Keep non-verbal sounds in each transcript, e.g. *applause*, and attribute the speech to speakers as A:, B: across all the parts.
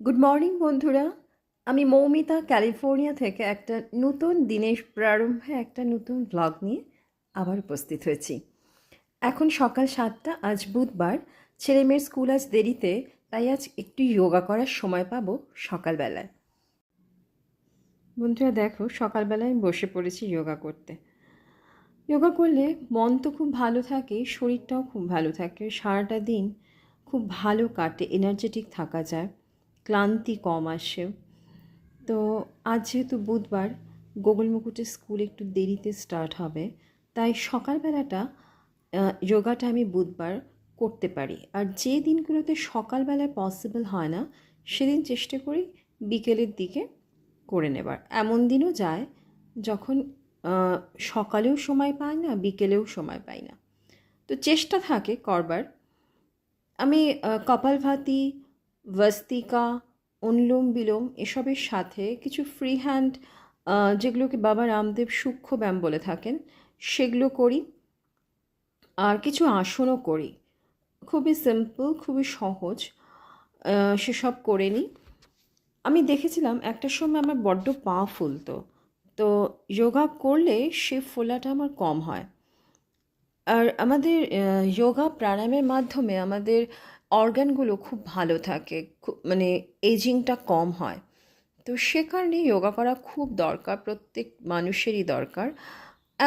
A: Good morning বন্ধুরা। আমি Moumita, California থেকে একটা নতুন দিনের প্রারম্ভে একটা নতুন ব্লগ নিয়ে আবার উপস্থিত হয়েছি। এখন সকাল সাতটা, আজ বুধবার। ছেলে মেয়ের স্কুল আজ দেরিতে, তাই আজ একটু যোগা করার সময় পাবো সকালবেলায়। বন্ধুরা, দেখো, সকালবেলায় আমি বসে পড়েছি যোগা করতে। যোগা করলে মন তো খুব ভালো থাকে, শরীরটাও খুব ভালো থাকে। সারাটা দিন খুব ভালো কাটে এনার্জেটিক থাকা যায়। ক্লান্তি কম আসে। তো আজ যেহেতু বুধবার, গোগল মুকুটের স্কুল একটু দেরিতে স্টার্ট হবে, তাই সকালবেলাটা যোগাটা আমি বুধবার করতে পারি। আর যে দিনগুলোতে সকালবেলায় পসিবল হয় না, সেদিন চেষ্টা করি বিকেলের দিকে করে নেবার। এমন দিনও যায় যখন সকালেও সময় পাই না, বিকেলেও সময় পাই না। তো চেষ্টা থাকে করবার। আমি কপালভাতি ভস্তিকা অনুলোম বিলোম এসবের সাথে কিছু ফ্রি হ্যান্ড যেগুলোকে বাবা রামদেব সূক্ষ্ম ব্যায়াম বলে থাকেন, সেগুলো করি। আর কিছু আসনও করি। খুবই সিম্পল খুবই সহজ সেসব করে নিই। আমি দেখেছিলাম একটা সময় আমার বড্ড পা ফুলতো। তো যোগা করলে সে ফোলাটা আমার কম হয়। আর আমাদের যোগা প্রাণায়ামের মাধ্যমে আমাদের অর্গানগুলো খুব ভালো থাকে মানে এজিংটা কম হয়। তো সে কারণে যোগা করা খুব দরকার, প্রত্যেক মানুষেরই দরকার।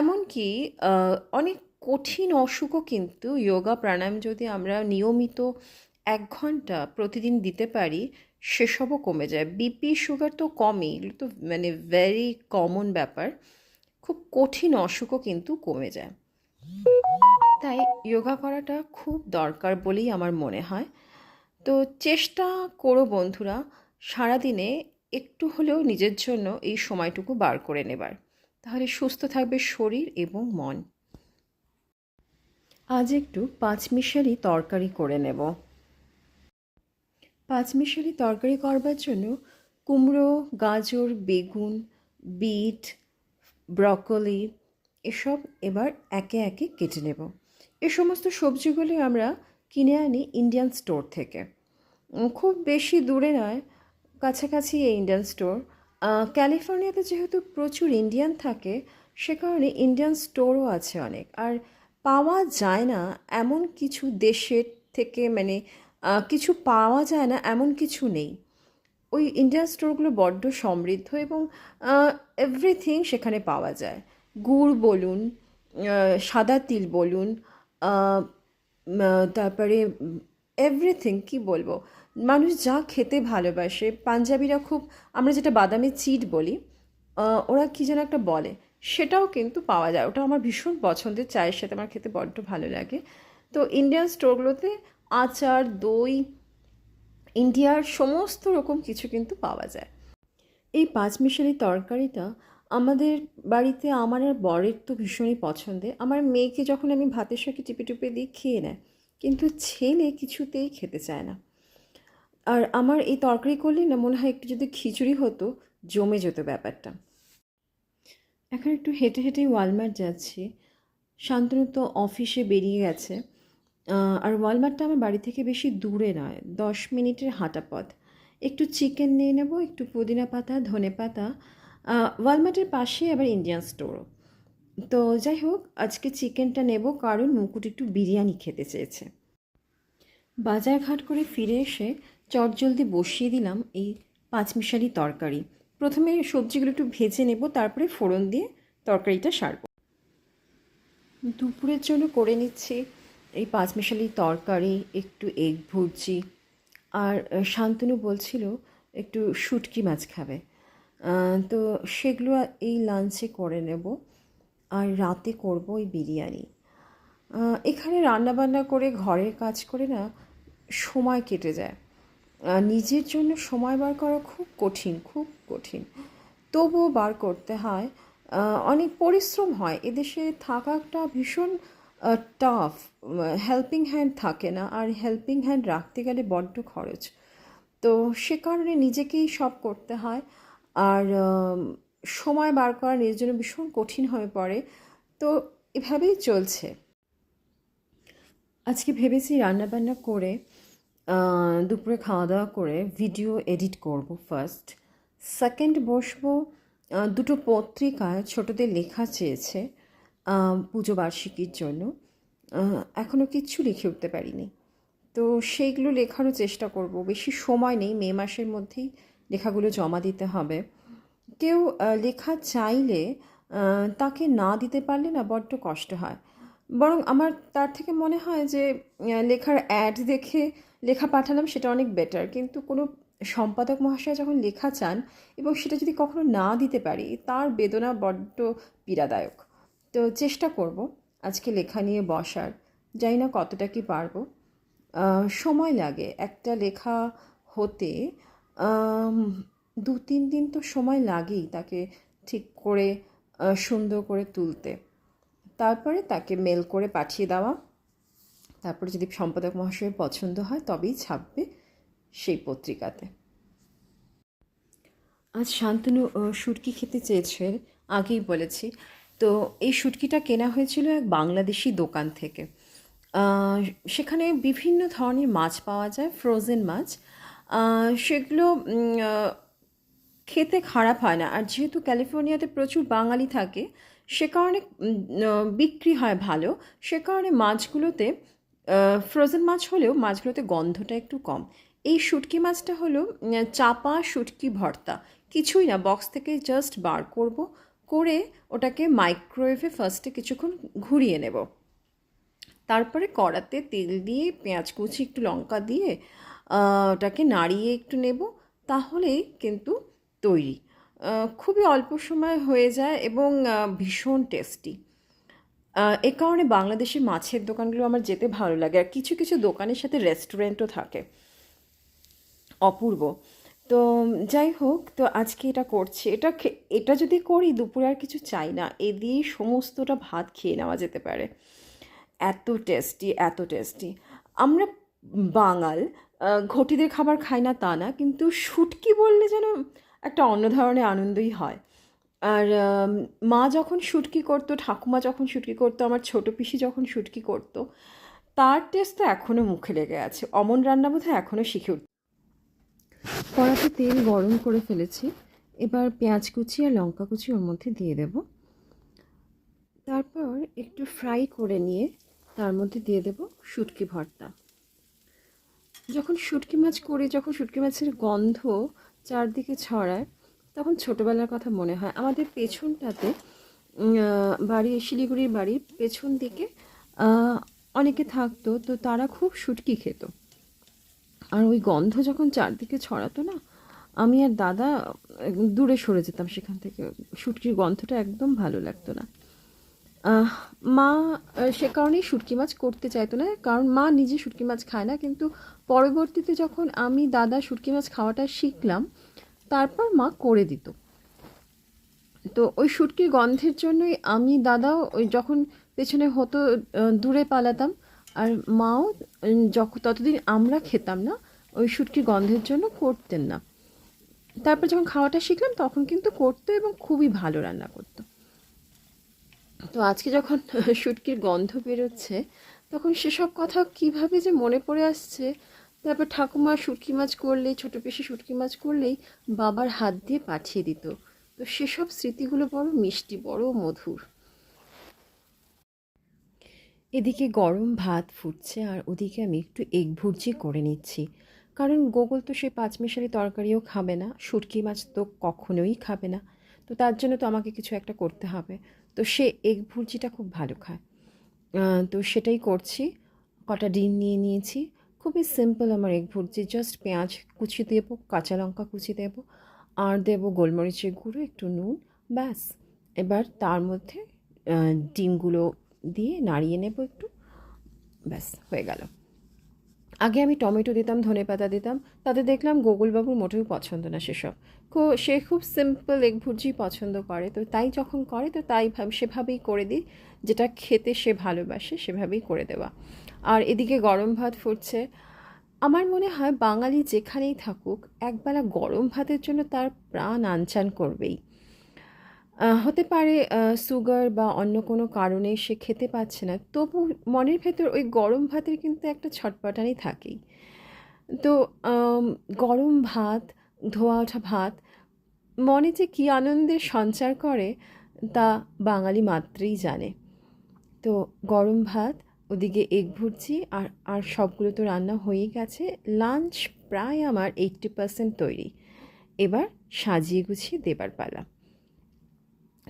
A: এমনকি অনেক কঠিন অসুখও কিন্তু যোগা প্রাণায়াম যদি আমরা নিয়মিত এক ঘণ্টা প্রতিদিন দিতে পারি, সেসবও কমে যায়। বিপি সুগার তো কমই তো মানে ভেরি কমন ব্যাপার। খুব কঠিন অসুখও কিন্তু কমে যায়। তাই যোগা করাটা খুব দরকার বলেই আমার মনে হয়। তো চেষ্টা করো বন্ধুরা, সারাদিনে একটু হলেও নিজের জন্য এই সময়টুকু বার করে নেবার। তাহলে সুস্থ থাকবে শরীর এবং মন। আজ একটু পাঁচমিশালি তরকারি করে নেব। পাঁচমিশালি তরকারি করবার জন্য কুমড়ো, গাজর, বেগুন, বিট, ব্রকলি এসব এবার একে একে কেটে নেব। এ সমস্ত সবজিগুলি আমরা কিনে আনি ইন্ডিয়ান স্টোর থেকে। খুব বেশি দূরে নয়, কাছাকাছি এই ইন্ডিয়ান স্টোর ক্যালিফোর্নিয়াতে যেহেতু প্রচুর ইন্ডিয়ান থাকে, সে কারণে ইন্ডিয়ান স্টোরও আছে অনেক। আর পাওয়া যায় না এমন কিছু দেশের থেকে মানে কিছু পাওয়া যায় না এমন কিছু নেই। ওই ইন্ডিয়ান স্টোরগুলো বড্ড সমৃদ্ধ এবং এভরিথিং সেখানে পাওয়া যায়। গুড় বলুন সাদা তিল বলুন তারপরে এভরিথিং কি বলব? মানুষ যা খেতে ভালোবাসে, পাঞ্জাবিরা খুব, আমরা যেটা বাদামি চিট বলি ওরা কী যেন একটা বলে, সেটাও কিন্তু পাওয়া যায়। ওটা আমার ভীষণ পছন্দের, চায়ের সাথে আমার খেতে বড্ড ভালো লাগে। তো ইন্ডিয়ান স্টোরগুলোতে আচার, দই ইন্ডিয়ার সমস্ত রকম কিছু কিন্তু পাওয়া যায়। এই পাঁচমিশালি তরকারিটা আমাদের বাড়িতে আমার আর বরের তো ভীষণই পছন্দের আমার মেয়েকে যখন আমি ভাতের সঙ্গে টিপে টিপে দিই, খেয়ে নেয়। কিন্তু ছেলে কিছুতেই খেতে চায় না। আর আমার এই তরকারি করলে না মনে হয় একটু যদি খিচুড়ি হতো, জমে যেত ব্যাপারটা। এখন একটু হেঁটে হেঁটে ওয়ালমার্ট যাচ্ছি। শান্তনু তো অফিসে বেরিয়ে গেছে। আর ওয়ালমার্টটা আমার বাড়ি থেকে বেশি দূরে নয়, দশ মিনিটের হাঁটা পথ। একটু চিকেন নিয়ে নেব, একটু পুদিনা পাতা, ধনে পাতা ওয়ালমার্টের পাশে আবার ইন্ডিয়ান স্টোরও তো যাই হোক, আজকে চিকেনটা নেব কারণ মুকুট একটু বিরিয়ানি খেতে চেয়েছে। বাজার ঘাট করে ফিরে এসে চটজলদি বসিয়ে দিলাম এই পাঁচমিশালি তরকারি। প্রথমে সবজিগুলো একটু ভেজে নেব, তারপরে ফোড়ন দিয়ে তরকারিটা সারবো। দুপুরের জন্য করে নিচ্ছি এই পাঁচমিশালি তরকারি, একটু এগ ভুর্জি। আর শান্তনু বলছিল, একটু শুটকি মাছ খাবে। তো সেগুলো এই লাঞ্চে করে নেব আর রাতে করব ওই বিরিয়ানি। এখানে রান্নাবান্না করে, ঘরের কাজ করে না, সময় কেটে যায়। নিজের জন্য সময় বার করা খুব কঠিন খুব কঠিন। তবুও বার করতে হয়। অনেক পরিশ্রম হয়। এদেশে থাকাটা ভীষণ টাফ হেল্পিং হ্যান্ড থাকে না। আর হেল্পিং হ্যান্ড রাখতে গেলে বড্ড খরচ। তো সে কারণে নিজেকেই সব করতে হয়। আর সময় বার করা নিজের জন্য ভীষণ কঠিন হয়ে পড়ে। তো এভাবেই চলছে। আজকে ভেবেছি রান্নাবান্না করে দুপুরে খাওয়া দাওয়া করে ভিডিও এডিট করব ফার্স্ট সেকেন্ড বসবো দুটো পত্রিকায় ছোটদের লেখা চেয়েছে পুজো বার্ষিকীর জন্য। এখনও কিচ্ছু লিখে উঠতে পারিনি। তো সেইগুলো লেখারও চেষ্টা করব। বেশি সময় নেই মে মাসের মধ্যেই। লেখাগুলো জমা দিতে হবে। কেউ লেখা চাইলে তাকে না দিতে পারলে না বড্ড কষ্ট হয়। বরং আমার তার থেকে মনে হয় যে লেখার অ্যাড দেখে লেখা পাঠালাম সেটা অনেক বেটার কিন্তু কোনো সম্পাদক মহাশয় যখন লেখা চান এবং সেটা যদি কখনো না দিতে পারি, তার বেদনা বড্ড পীড়াদায়ক। তো চেষ্টা করব আজকে লেখা নিয়ে বসার। জানি না কতটা কি পারব। সময় লাগে। একটা লেখা হতে দু তিন দিন তো সময় লাগেই তাকে ঠিক করে সুন্দর করে তুলতে। তারপরে তাকে মেল করে পাঠিয়ে দেওয়া। তারপরে যদি সম্পাদক মহাশয়ের পছন্দ হয় তবেই ছাপবে সেই পত্রিকাতে। আজ শান্তনু শুটকি খেতে চেয়েছে, আগেই বলেছি। তো এই সুটকিটা কেনা হয়েছিল এক বাংলাদেশি দোকান থেকে। সেখানে বিভিন্ন ধরনের মাছ পাওয়া যায় ফ্রোজেন মাছ। সেগুলো খেতে খারাপ হয় না। আর যেহেতু ক্যালিফোর্নিয়াতে প্রচুর বাঙালি থাকে, সে কারণে বিক্রি হয় ভালো। সে কারণে মাছগুলোতে ফ্রোজেন মাছ হলেও মাছগুলোতে গন্ধটা একটু কম। এই শুটকি মাছটা হলো চাপা শুটকি ভর্তা। কিছুই না বক্স থেকে জাস্ট বার করব, করে ওটাকে মাইক্রোওয়েভে ফার্স্টে কিছুক্ষণ ঘুরিয়ে নেব। তারপরে কড়াতে তেল দিয়ে, পেঁয়াজ কুচি, একটু লঙ্কা দিয়ে ওটাকে নাড়িয়ে একটু নেব তাহলেই কিন্তু তৈরি। খুবই অল্প সময় হয়ে যায় এবং ভীষণ টেস্টি। এ কারণে বাংলাদেশের মাছের দোকানগুলো আমার যেতে ভালো লাগে। আর কিছু কিছু দোকানের সাথে রেস্টুরেন্টও থাকে। অপূর্ব। তো, যাই হোক, তো আজকে এটা করছি। এটা এটা যদি করি, দুপুরে আর কিছু চাই না। এ দিয়েই সমস্তটা ভাত খেয়ে নেওয়া যেতে পারে। এত টেস্টি এত টেস্টি। আমরা বাঙাল ঘটিদের খাবার খাই না তা না, কিন্তু শুটকি বললে যেন একটা অন্য ধরনের আনন্দই হয়। আর মা যখন শুটকি করতো, ঠাকুমা যখন শুটকি করতো, আমার ছোটো পিসি যখন শুটকি করতো, তার টেস্ট তো এখনও মুখে লেগে আছে। অমন রান্না বোধহয় এখনও শিখে উঠ কড়াতে তেল গরম করে ফেলেছি। এবার পেঁয়াজ কুচি আর লঙ্কা কুচি ওর মধ্যে দিয়ে দেব। তারপর একটু ফ্রাই করে নিয়ে তার মধ্যে দিয়ে দেব শুটকি ভর্তা। যখন শুটকি মাছ করি, যখন শুটকি মাছের গন্ধ চারদিকে ছড়ায়, তখন ছোটোবেলার কথা মনে হয়। আমাদের পেছনটাতে বাড়ি, শিলিগুড়ির বাড়ির পেছন দিকে অনেকে থাকতো, তো তারা খুব শুটকি খেত। আর ওই গন্ধ যখন চারদিকে ছড়াতো না, আমি আর দাদা দূরে সরে যেতাম সেখান থেকে। শুটকির গন্ধটা একদম ভালো লাগতো না। মা সে কারণেই শুটকি মাছ করতে চাইতো না। কারণ মা নিজে শুটকি মাছ খায় না। কিন্তু পরবর্তীতে যখন আমি দাদা শুটকি মাছ খাওয়াটা শিখলাম, তারপর মা করে দিত। তো ওই শুটকির গন্ধের জন্যই আমি দাদাও ওই যখন পেছনে হতো দূরে পালাতাম। আর মাও যখন ততদিন আমরা খেতাম না, ওই শুটকির গন্ধের জন্য করতেন না। তারপর যখন খাওয়াটা শিখলাম, তখন কিন্তু করতো এবং খুবই ভালো রান্না করতো। তো আজকে যখন *laughs* শুটকির গন্ধ বেরোচ্ছে, তখন সেসব কথা কীভাবে যে মনে পড়ে আসছে? তারপর ঠাকুমা শুটকি মাছ করলেই, ছোটো পেশি শুটকি মাছ করলেই বাবার হাত দিয়ে পাঠিয়ে দিত। তো সেসব স্মৃতিগুলো বড় মিষ্টি, বড় মধুর। এদিকে গরম ভাত ফুটছে আর ওদিকে আমি একটু এগ ভুর্জি করে নিচ্ছি। কারণ গোগল তো সে পাঁচমিশালি তরকারিও খাবে না, শুটকি মাছ তো কখনোই খাবে না। তো তার জন্য তো আমাকে কিছু একটা করতে হবে। তো সে এগ ভুর্জিটা খুব ভালো খায়। তো সেটাই করছি। কটা ডিম নিয়ে নিয়েছি। খুবই সিম্পল আমার এগ ভুর্জি। জাস্ট পেঁয়াজ কুচি দেবো, কাঁচা লঙ্কা কুচি দেবো, আর দেবো গোলমরিচের গুঁড়ো, একটু নুন, ব্যাস। এবার তার মধ্যে ডিমগুলো দিয়ে নাড়িয়ে নেব একটু। ব্যাস, হয়ে গেল। আগে আমি টমেটো দিতাম ধনেপাতা দিতাম, তাতে দেখলাম গোকুলবাবুর মোটেও পছন্দ না সেসব। সে খুব সিম্পল এগ ভুর্জি পছন্দ করে, তো তাই যখন করে, তো তাই ভাব- সেভাবেই করে দিই। যেটা খেতে সে ভালোবাসে, সেভাবেই করে দেওয়া। আর এদিকে গরম ভাত ফুটছে। আমার মনে হয় বাঙালি যেখানেই থাকুক, একবেলা গরম ভাতের জন্য তার প্রাণ আনচান করবেই। হতে পারে সুগার বা অন্য কোনো কারণে সে খেতে পাচ্ছে না। তবু মনের ভেতর ওই গরম ভাতের কিন্তু একটা ছটপটানি থাকেই। তো গরম ভাত, ধোয়া ওঠা ভাত, মনে যে কী আনন্দের সঞ্চার করে তা বাঙালি মাত্রেই জানে। তো গরম ভাত, ওদিকে এগ ভুর্জি আর আর সবগুলো তো রান্না হয়েই গেছে। লাঞ্চ প্রায় আমার এইট্টি পার্সেন্ট তৈরি। এবার সাজিয়ে গুছিয়ে দেবার পালা।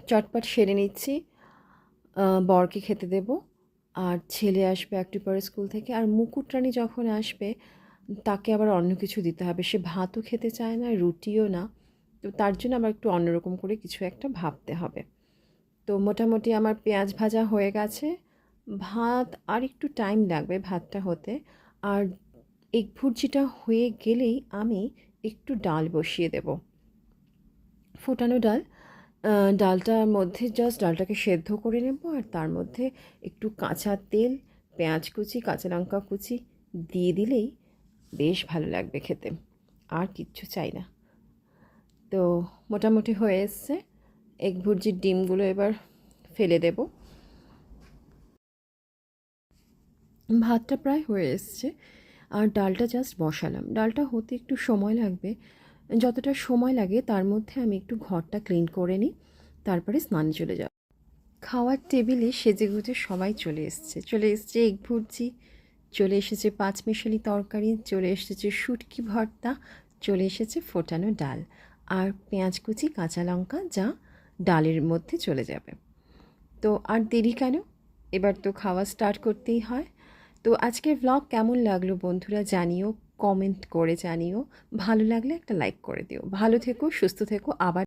A: চটপট সেরে নিচ্ছি। বরকে খেতে দেব। আর ছেলে আসবে একটু পরে স্কুল থেকে। আর মুকুটরানি যখন আসবে, তাকে আবার অন্য কিছু দিতে হবে। সে ভাতও খেতে চায় না, রুটিও না। তো তার জন্য আবার একটু অন্যরকম করে কিছু একটা ভাবতে হবে। তো মোটামুটি আমার পেঁয়াজ ভাজা হয়ে গেছে। ভাত আর একটু টাইম লাগবে ভাতটা হতে। আর এক ভুর্জিটা হয়ে গেলেই আমি একটু ডাল বসিয়ে দেব। ফোটানো ডাল। ডালটার মধ্যে জাস্ট ডালটাকে সেদ্ধ করে নেব আর তার মধ্যে একটু কাঁচা তেল, পেঁয়াজ কুচি, কাঁচা লঙ্কা কুচি দিয়ে দিলেই বেশ ভালো লাগবে খেতে। আর কিচ্ছু চাই না। তো মোটামুটি হয়ে এসছে। এক ভুর্জির ডিমগুলো এবার ফেলে দেব। ভাতটা প্রায় হয়ে এসছে। আর ডালটা জাস্ট বসালাম। ডালটা হতে একটু সময় লাগবে। যতটা সময় লাগে, তার মধ্যে আমি একটু ঘরটা ক্লিন করে নিই, তারপরে স্নানে চলে যাব। খাওয়ার টেবিলে সেজে গুজে সবাই চলে এসছে। চলে এসছে এগ ভুর্জি, চলে এসেছে পাঁচমিশালি তরকারি, চলে এসেছে শুটকি ভর্তা, চলে এসেছে ফোটানো ডাল আর পেঁয়াজ কুচি, কাঁচা লঙ্কা যা ডালের মধ্যে চলে যাবে। তো আর দেরি কেন? এবার তো খাওয়া স্টার্ট করতেই হয়। তো আজকের ব্লগ কেমন লাগল বন্ধুরা জানিও। কমেন্ট করে জানিও। ভালো লাগলে একটা লাইক করে দিও। ভালো থেকো সুস্থ থেকো আবার